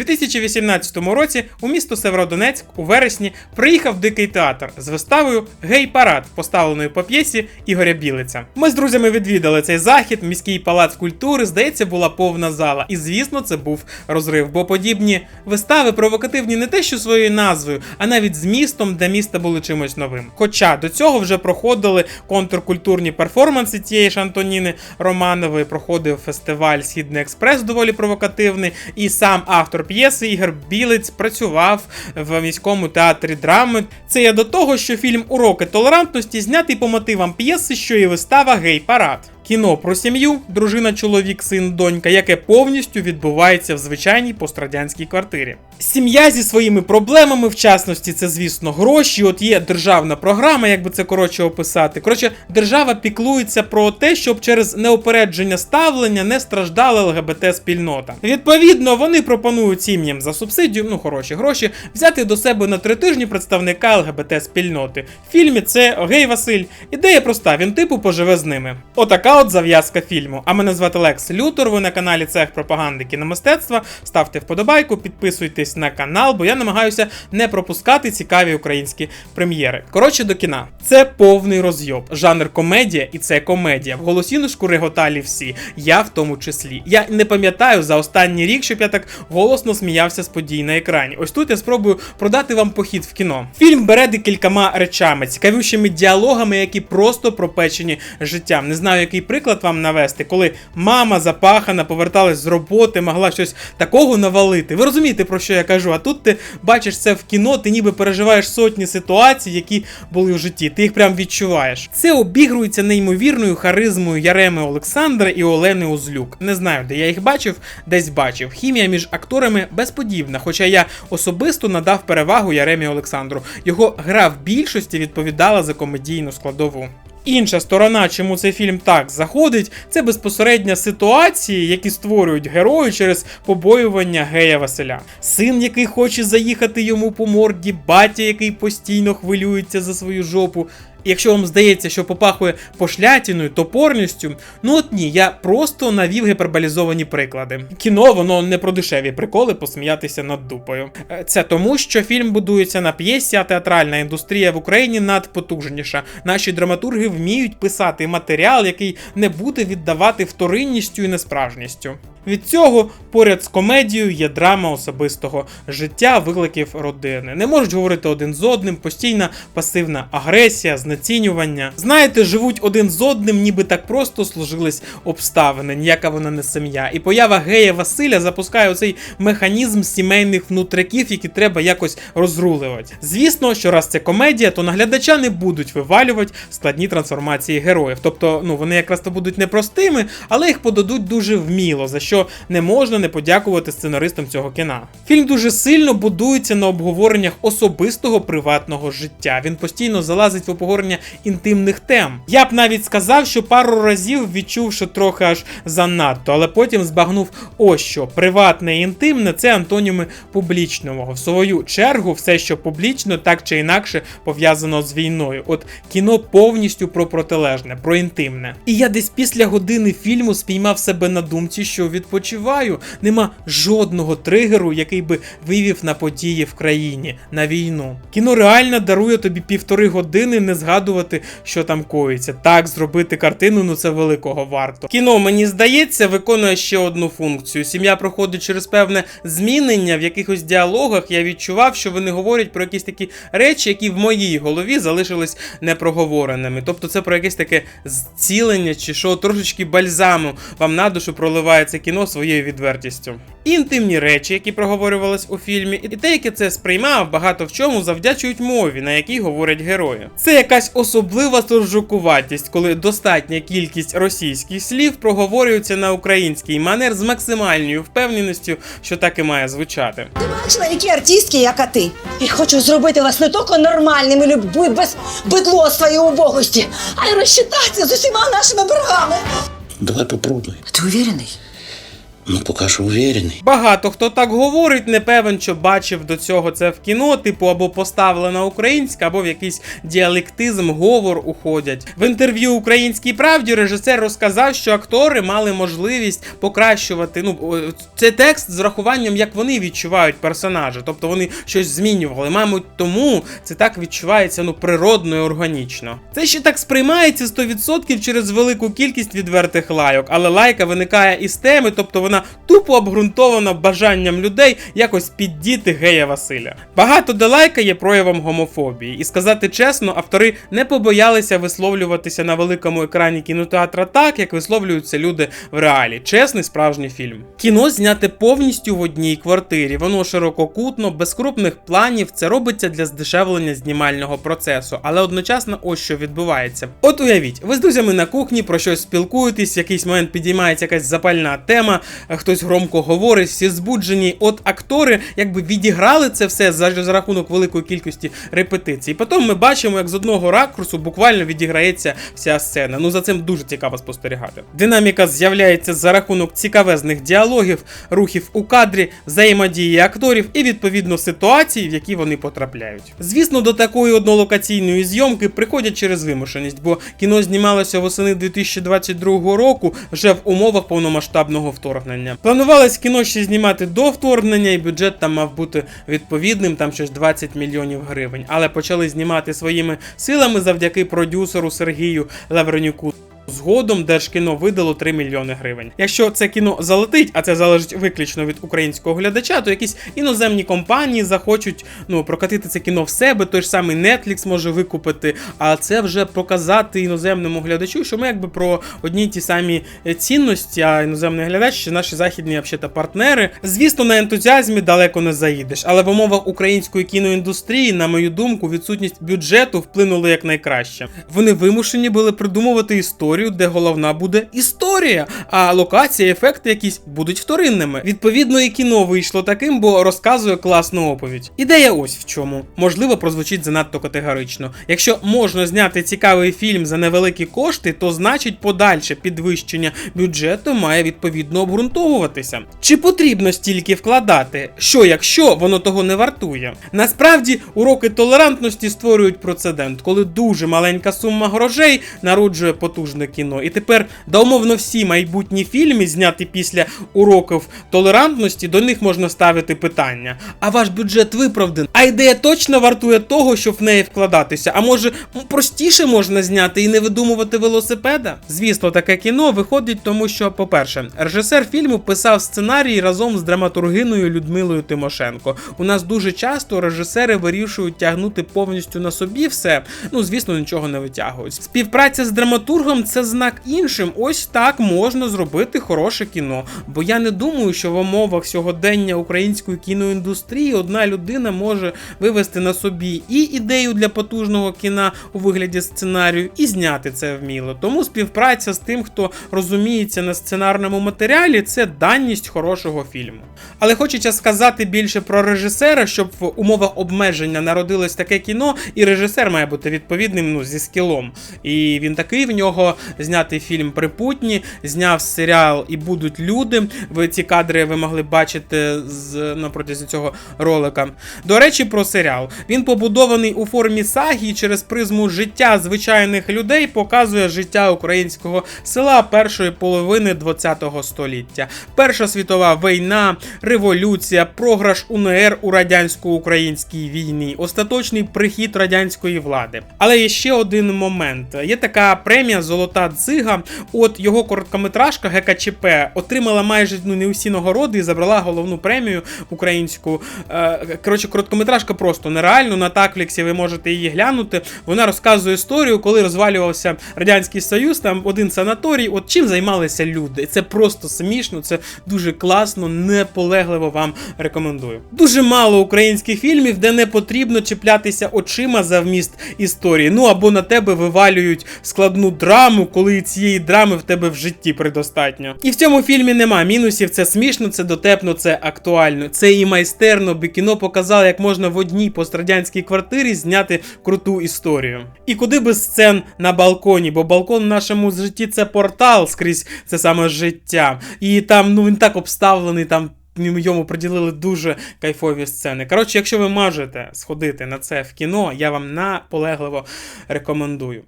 У 2018 році у місто Северодонецьк у вересні приїхав дикий театр з виставою Гей-парад, поставленою по п'єсі Ігоря Білиця. Ми з друзями відвідали цей захід, міський палац культури. Здається, була повна зала. І звісно, це був розрив, бо подібні вистави провокативні не те, що своєю назвою, а навіть змістом для міста були чимось новим. Хоча до цього вже проходили контркультурні перформанси тієї ж Антоніни Романової, проходив фестиваль Східний експрес, доволі провокативний, і сам автор п'єси Ігор Білець працював в міському театрі драми. Це я до того, що фільм Уроки толерантності знятий по мотивам п'єси, що і вистава Гей-парад. Кіно про сім'ю, дружина, чоловік, син, донька, яке повністю відбувається в звичайній пострадянській квартирі. Сім'я зі своїми проблемами, в частності, це, звісно, гроші. От є державна програма, як би це коротше описати. Коротше, держава піклується про те, щоб через неупередження ставлення не страждала ЛГБТ-спільнота. Відповідно, вони пропонують сім'ям за субсидію, ну хороші гроші, взяти до себе на три тижні представника ЛГБТ-спільноти. В фільмі це Гей Василь. Ідея проста, він типу поживе з ними. Отака от зав'язка фільму. А мене звати Лекс Лютор. Ви на каналі Цех пропаганди кіномистецтва. Ставте вподобайку, підписуйтесь на канал, бо я намагаюся не пропускати цікаві українські прем'єри. Коротше, до кіна. Це повний розйоб. Жанр комедія, і це комедія. В голосінушку реготалі всі. Я в тому числі. Я не пам'ятаю за останній рік, щоб я так голосно сміявся з подій на екрані. Ось тут я спробую продати вам похід в кіно. Фільм бере декількома речами, цікавішими діалогами, які просто пропечені життям. Не знаю, який приклад вам навести, коли мама запахана поверталась з роботи, могла щось такого навалити. Ви розумієте, про що я кажу? А тут ти бачиш це в кіно, ти ніби переживаєш сотні ситуацій, які були в житті. Ти їх прям відчуваєш. Це обігрується неймовірною харизмою Яреми Олександра і Олени Озлюк. Не знаю, де я їх бачив, десь бачив. Хімія між акторами безподібна, хоча я особисто надав перевагу Яремі Олександру. Його гра в більшості відповідала за комедійну складову. Інша сторона, чому цей фільм так заходить, це безпосередньо ситуації, які створюють герою через побоювання гея Василя. Син, який хоче заїхати йому по морді, батя, який постійно хвилюється за свою жопу. Якщо вам здається, що попахує пошлятіною, топорністю, ну от ні, я просто навів гіперболізовані приклади. Кіно воно не про дешеві приколи посміятися над дупою. Е, Це тому, що фільм будується на п'єсі, а театральна індустрія в Україні надпотужніша. Наші драматурги вміють писати матеріал, який не буде віддавати вторинністю і несправжністю. Від цього поряд з комедією є драма особистого життя, викликів родини. Не можуть говорити один з одним, постійна пасивна агресія, знецінювання. Знаєте, живуть один з одним, ніби так просто сложились обставини, ніяка вона не сім'я. І поява гея Василя запускає оцей механізм сімейних внутряків, які треба якось розруливати. Звісно, що раз це комедія, то наглядача не будуть вивалювати складні трансформації героїв. Тобто, ну вони якраз то будуть непростими, але їх подадуть дуже вміло, за що не можна не подякувати сценаристам цього кіна. Фільм дуже сильно будується на обговореннях особистого приватного життя. Він постійно залазить в обговорення інтимних тем. Я б навіть сказав, що пару разів відчув, що трохи аж занадто, але потім збагнув ось що приватне і інтимне це антоніми публічного. В свою чергу, все, що публічно, так чи інакше пов'язано з війною. От кіно повністю про протилежне, про інтимне. І я десь після години фільму спіймав себе на думці, що відпочиваю. Нема жодного тригеру, який би вивів на події в країні, на війну. Кіно реально дарує тобі півтори години не згадувати, що там коїться. Так, зробити картину, ну це великого варто. Кіно, мені здається, виконує ще одну функцію. Сім'я проходить через певне змінення в якихось діалогах. Я відчував, що вони говорять про якісь такі речі, які в моїй голові залишились непроговореними. Тобто це про якесь таке зцілення чи що, трошечки бальзаму вам на душу проливає це кіно своєю відвертістю. Інтимні речі, які проговорювались у фільмі, і те, яке це сприймав, багато в чому завдячують мові, на якій говорять герої. Це якась особлива торжукуватість, коли достатня кількість російських слів проговорюються на український манер з максимальною впевненістю, що так і має звучати. Ти бачила, які артистки, як а ти. І хочу зробити вас не тільки нормальними людьми, без бидлоства і убогості, а й розчитатися з усіма нашими боргами. Давай попробуй. Ти уверений? Ну, пока что уверенный. Багато хто так говорить, не певен, що бачив до цього це в кіно, типу або поставлена українська, або в якийсь діалектизм, говор уходять. В інтерв'ю Українській правді режисер розказав, що актори мали можливість покращувати. Ну о, це текст з врахуванням, як вони відчувають персонажа, тобто вони щось змінювали. Мабуть, тому це так відчувається ну природно і органічно. Це ще так сприймається 100% через велику кількість відвертих лайок, але лайка виникає із теми, тобто вона тупо обґрунтована бажанням людей якось піддіти гея Василя. Багато де лайка є проявом гомофобії, і сказати чесно, автори не побоялися висловлюватися на великому екрані кінотеатра так, як висловлюються люди в реалі. Чесний справжній фільм. Кіно зняте повністю в одній квартирі. Воно ширококутно, без крупних планів. Це робиться для здешевлення знімального процесу, але одночасно ось що відбувається. От уявіть, ви з друзями на кухні про щось спілкуєтесь, в якийсь момент підіймається якась запальна тема, хтось громко говорить, всі збуджені. От актори якби відіграли це все за, за рахунок великої кількості репетицій. Потім ми бачимо, як з одного ракурсу буквально відіграється вся сцена. Ну за цим дуже цікаво спостерігати. Динаміка з'являється за рахунок цікавезних діалогів, рухів у кадрі, взаємодії акторів і відповідно ситуацій, в які вони потрапляють. Звісно, до такої однолокаційної зйомки приходять через вимушеність, бо кіно знімалося восени 2022 року вже в умовах повномасштабного вторгнення. Планувалось кіно ще знімати до вторгнення, і бюджет там мав бути відповідним, там щось 20 мільйонів гривень. Але почали знімати своїми силами завдяки продюсеру Сергію Лавренюку. Згодом Держкіно видало 3 мільйони гривень. Якщо це кіно залетить, а це залежить виключно від українського глядача, то якісь іноземні компанії захочуть ну прокатити це кіно в себе. Той ж самий Netflix може викупити. А це вже показати іноземному глядачу, що ми якби про одні ті самі е, цінності, а іноземний глядач ще наші західні взагалі, партнери. Звісно, на ентузіазмі далеко не заїдеш, але в умовах української кіноіндустрії, на мою думку, відсутність бюджету вплинула як найкраще. Вони вимушені були придумувати історію, де головна буде історія, а локація, ефекти якісь будуть вторинними. Відповідно, і кіно вийшло таким, бо розказує класну оповідь. Ідея ось в чому. Можливо, прозвучить занадто категорично. Якщо можна зняти цікавий фільм за невеликі кошти, то значить подальше підвищення бюджету має відповідно обґрунтовуватися. Чи потрібно стільки вкладати? Що якщо воно того не вартує? Насправді уроки толерантності створюють прецедент, коли дуже маленька сума грошей народжує потужне кіно. І тепер да умовно всі майбутні фільми, зняті після уроків толерантності, до них можна ставити питання. А ваш бюджет виправданий? А ідея точно вартує того, щоб в неї вкладатися? А може простіше можна зняти і не видумувати велосипеда? Звісно, таке кіно виходить, тому що, по-перше, режисер фільму писав сценарій разом з драматургиною Людмилою Тимошенко. У нас дуже часто режисери вирішують тягнути повністю на собі все. Ну, звісно, нічого не витягують. Співпраця з драматургом це знак іншим. Ось так можна зробити хороше кіно. Бо я не думаю, що в умовах сьогодення української кіноіндустрії одна людина може вивести на собі і ідею для потужного кіна у вигляді сценарію, і зняти це вміло. Тому співпраця з тим, хто розуміється на сценарному матеріалі, це даність хорошого фільму. Але хочеться сказати більше про режисера, щоб в умовах обмеження народилось таке кіно, і режисер має бути відповідним ну, зі скілом. І він такий в нього знятий фільм Припутні, зняв серіал І будуть люди. Ви ці кадри ви могли бачити з на протязі цього ролика. До речі, про серіал. Він побудований у формі сагі через призму життя звичайних людей показує життя українського села першої половини ХХ століття. Перша світова війна, революція, програш УНР у радянсько-українській війні, остаточний прихід радянської влади. Але є ще один момент: є така премія Золота дзига. От його короткометражка ГКЧП отримала майже ну не усі нагороди і забрала головну премію українську. Е, Коротше, короткометражка просто нереально. На Такфліксі ви можете її глянути. Вона розказує історію, коли розвалювався радянський союз. Там один санаторій. От чим займалися люди. Це просто смішно, це дуже класно, неполегливо вам рекомендую. Дуже мало українських фільмів, де не потрібно чіплятися очима за вміст історії. Ну або на тебе вивалюють складну драму драму, коли цієї драми в тебе в житті предостатньо. І в цьому фільмі нема мінусів. Це смішно, це дотепно, це актуально. Це і майстерно, бо кіно показало, як можна в одній пострадянській квартирі зняти круту історію. І куди без сцен на балконі, бо балкон в нашому житті це портал скрізь це саме життя. І там ну він так обставлений, там йому приділили дуже кайфові сцени. Коротше, якщо ви можете сходити на це в кіно, я вам наполегливо рекомендую.